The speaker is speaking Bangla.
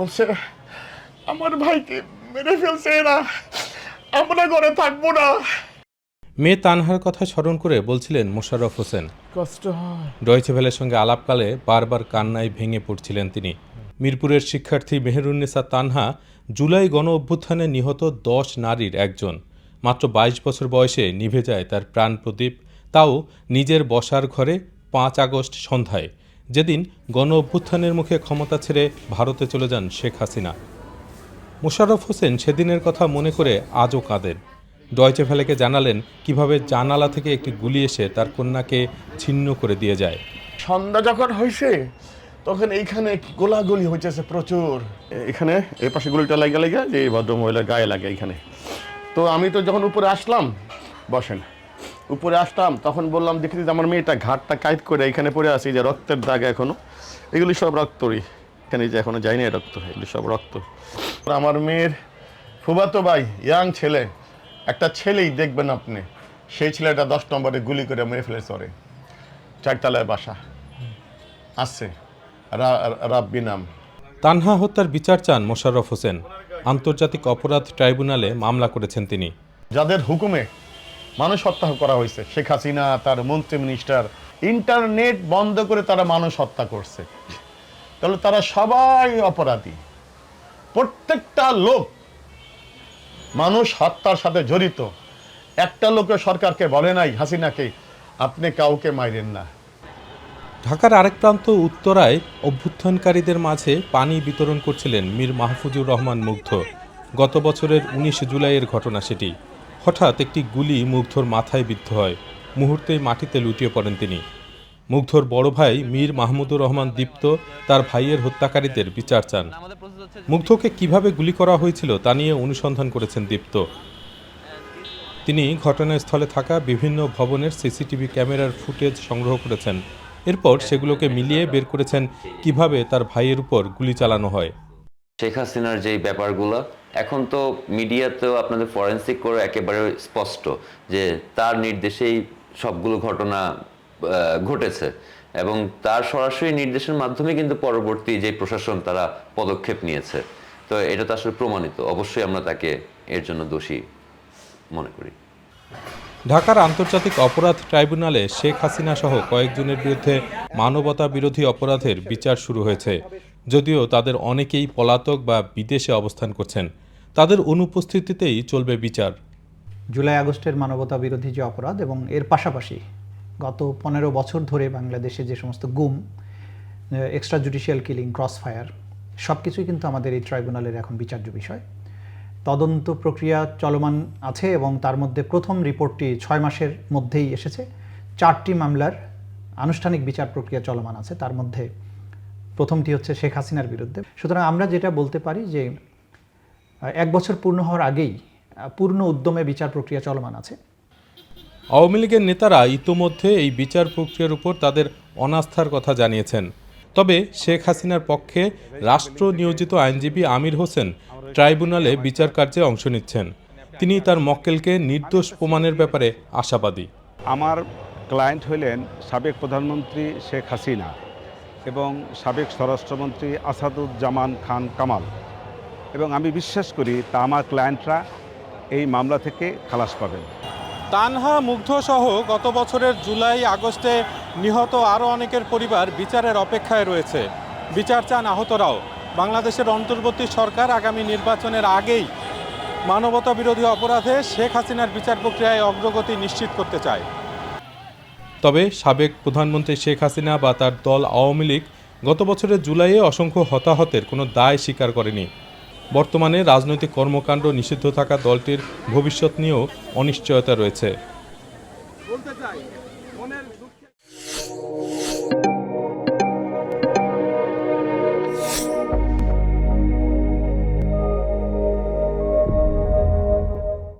বলছে আমার ভাইকে মেরে ফেলছে এরা। আমরা ঘরে থাকব না। মেয়ে তানহার কথা স্মরণ করে বলছিলেন মোশাররফ হোসেন। কষ্ট হয়। ডয়চে ভেলের সঙ্গে আলাপকালে বারবার কান্নায় ভেঙে পড়ছিলেন তিনি। মিরপুরের শিক্ষার্থী মেহেরুন্নেসা তানহা জুলাই গণ অভ্যুত্থানে নিহত দশ নারীর একজন। মাত্র ২২ বছর বয়সে নিভে যায় তার প্রাণ প্রদীপ। তাও নিজের বসার ঘরে পাঁচ আগস্ট সন্ধ্যায়। যেদিন গণ অভ্যুত্থানের মুখে ক্ষমতা ছেড়ে ভারতে চলে যান শেখ হাসিনা। মোশাররফ হোসেন সেদিনের কথা মনে করে আজও কাঁদেন। ডয়চে ফেলেকে জানালেন কীভাবে জানালা থেকে একটি গুলি এসে তার কন্যাকে ছিন্ন করে দিয়ে যায়। সন্ধ্যা যখন হয়েছে, তখন এইখানে গোলাগুলি হইতেছে প্রচুর। এখানে এই পাশে গুলিটা লাগে লাগে যে এই ভদ্রমহিলার গায়ে লাগে এখানে তো আমি তো যখন উপরে আসলাম, বসেন। উপরে আসতাম তখন বললাম দেখি আমার মেয়েটা ঘাটটা কাইট করে এখানে পড়ে আছে এই যে রক্তের দাগ এখনও। এগুলি সব রক্তরই। এখানে যে এখনও যায়নি রক্ত এগুলি সব রক্ত। আমার মেয়ের ফুবাতো ভাই ইয়াং ছেলে একটা ছেলেই দেখবেন আপনি সেই ছেলেটা দশ নম্বরে গুলি করে মেরে ফেলে ওরে চারতলায় বাসা। আছে। রাব্বি নাম। তানহা হত্যার বিচার চান মোশাররফ হোসেন। আন্তর্জাতিক অপরাধ ট্রাইব্যুনালে মামলা করেছেন তিনি। যাদের হুকুমে মানুষ হত্যা করা হয়েছে। শেখ হাসিনা, তার মন্ত্রী মিনিস্টার ইন্টারনেট বন্ধ করে তারা মানুষ হত্যা করছে। তাহলে তারা সবাই অপরাধী। প্রত্যেকটা লোক মানুষ হত্যার সাথে জড়িত। একটা লোকে সরকারকে বলে নাই, হাসিনাকে, আপনি কাউকে মাইরেন না। ঢাকার আরেক প্রান্ত উত্তরায় অভ্যুত্থানকারীদের মাঝে পানি বিতরণ করছিলেন মীর মাহফুজুর রহমান মুগ্ধ। গত বছরের উনিশ জুলাইয়ের ঘটনা সেটি। হঠাৎ একটি গুলি মুগ্ধর মাথায় বিদ্ধ হয়। মুহূর্তেই মাটিতে লুটিয়ে পড়েন তিনি। মুগ্ধর বড় ভাই মীর মাহমুদুর রহমান দীপ্ত তার ভাইয়ের হত্যাকারীদের বিচার চান। মুগ্ধকে কীভাবে গুলি করা হয়েছিল তা নিয়ে অনুসন্ধান করেছেন দীপ্ত। তিনি ঘটনাস্থলে থাকা বিভিন্ন ভবনের সিসিটিভি ক্যামেরার ফুটেজ সংগ্রহ করেছেন। এরপর সেগুলোকে মিলিয়ে বের করেছেন কীভাবে তার ভাইয়ের উপর গুলি চালানো হয়। শেখ হাসিনার যেই ব্যাপারগুলো এখন তো মিডিয়াতেও আপনাদের ফরেন্সিক করে একেবারে স্পষ্ট যে তার নির্দেশেই সবগুলো ঘটনা ঘটেছে। এবং তার সরাসরি নির্দেশের মাধ্যমে কিন্তু পরবর্তী যে প্রশাসন তারা পদক্ষেপ নিয়েছে। তো এটা তো আসলে প্রমাণিত। অবশ্যই আমরা তাকে এর জন্য দোষী মনে করি। ঢাকার আন্তর্জাতিক অপরাধ ট্রাইব্যুনালে শেখ হাসিনা সহ কয়েকজনের বিরুদ্ধে মানবতা বিরোধী অপরাধের বিচার শুরু হয়েছে। যদিও তাদের অনেকেই পলাতক বা বিদেশে অবস্থান করছেন, তাদের অনুপস্থিতিতেই চলবে বিচার। জুলাই আগস্টের মানবতা বিরোধী যে অপরাধ এবং এর পাশাপাশি গত পনেরো বছর ধরে বাংলাদেশে যে সমস্ত গুম extra judicial killing cross fire সব কিছুই কিন্তু আমাদের এই ট্রাইব্যুনালের এখন বিচার্য বিষয়। তদন্ত প্রক্রিয়া চলমান আছে এবং তার মধ্যে প্রথম রিপোর্টটি ছয় মাসের মধ্যেই এসেছে। চারটি মামলার আনুষ্ঠানিক বিচার প্রক্রিয়া চলমান আছে, তার মধ্যে প্রথমটি হচ্ছে শেখ হাসিনার বিরুদ্ধে। সুতরাং আমরা যেটা বলতে পারি যে এক বছর পূর্ণ হওয়ার আগেই পূর্ণ উদ্যমে বিচার প্রক্রিয়া চলমান আছে। আওয়ামী লীগের নেতারা ইতোমধ্যে এই বিচার প্রক্রিয়ার উপর তাদের অনাস্থার কথা জানিয়েছেন। তবে শেখ হাসিনার পক্ষে রাষ্ট্র নিয়োজিত আইনজীবী আমির হোসেন ট্রাইব্যুনালে বিচার কার্যে অংশ নিচ্ছেন। তিনি তার মক্কেলকে নির্দোষ প্রমাণের ব্যাপারে আশাবাদী। আমার ক্লায়েন্ট হইলেন সাবেক প্রধানমন্ত্রী শেখ হাসিনা। এবং সাবেক স্বরাষ্ট্রমন্ত্রী আসাদুজ্জামান খান কামাল। এবং আমি বিশ্বাস করি তা আমার ক্লায়েন্টরা এই মামলা থেকে খালাস পাবেন। তানহা মুগ্ধ সহ গত বছরের জুলাই, আগস্টে নিহত আরও অনেকের পরিবার বিচারের অপেক্ষায় রয়েছে। বিচার চান আহতরাও। বাংলাদেশের অন্তর্বর্তী সরকার আগামী নির্বাচনের আগেই মানবতা বিরোধী অপরাধে শেখ হাসিনার বিচার প্রক্রিয়ায় অগ্রগতি নিশ্চিত করতে চায়। তবে সাবেক প্রধানমন্ত্রী শেখ হাসিনা বা তার দল আওয়ামী লীগ গত বছরের জুলাইয়ে অসংখ্য হতাহতের কোনো দায় স্বীকার করেনি। বর্তমানে রাজনৈতিক কর্মকাণ্ড নিষিদ্ধ থাকা দলটির ভবিষ্যৎ নিয়েও অনিশ্চয়তা রয়েছে।